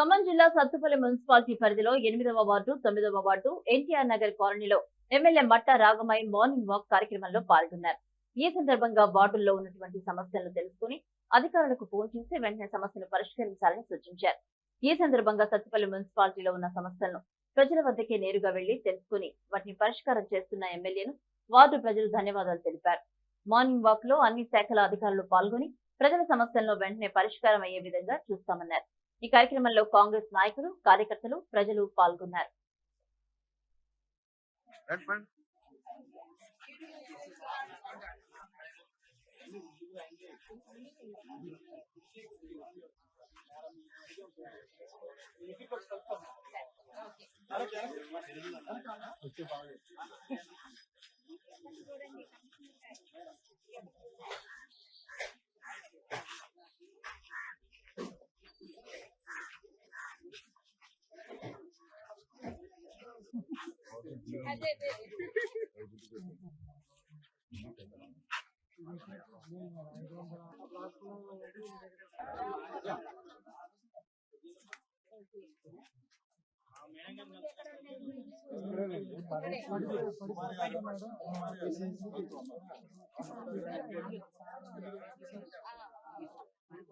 ఖమ్మం జిల్లా సత్తుపల్లి మున్సిపాలిటీ పరిధిలో ఎనిమిదవ వార్డు తొమ్మిదవ వార్డు ఎన్టీఆర్ నగర్ కాలనీలో MLA Matta Ragamai morning walk కార్యక్రమంలో పాల్గొన్నారు. ఈ సందర్భంగా వార్డుల్లో ఉన్నటువంటి సమస్యలను తెలుసుకుని అధికారులకు ఫోన్ చేసి వెంటనే సమస్యను పరిష్కరించాలని సూచించారు. ఈ సందర్భంగా సత్తుపల్లి మున్సిపాలిటీలో ఉన్న సమస్యలను ప్రజల వద్దకే నేరుగా వెళ్ళి తెలుసుకుని వాటిని పరిష్కారం చేస్తున్న ఎమ్మెల్యేను వార్డు ప్రజలు ధన్యవాదాలు తెలిపారు. మార్నింగ్ వాక్లో అన్ని శాఖల అధికారులు పాల్గొని ప్రజల సమస్యలను వెంటనే పరిష్కారం అయ్యే విధంగా చూస్తామన్నారు. ఈ కార్యక్రమంలో కాంగ్రెస్ నాయకులు కార్యకర్తలు ప్రజలు పాల్గొన్నారు.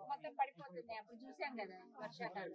మొత్తం పడిపోతుంది అప్పుడు చూసాం కదా వర్షాకాలం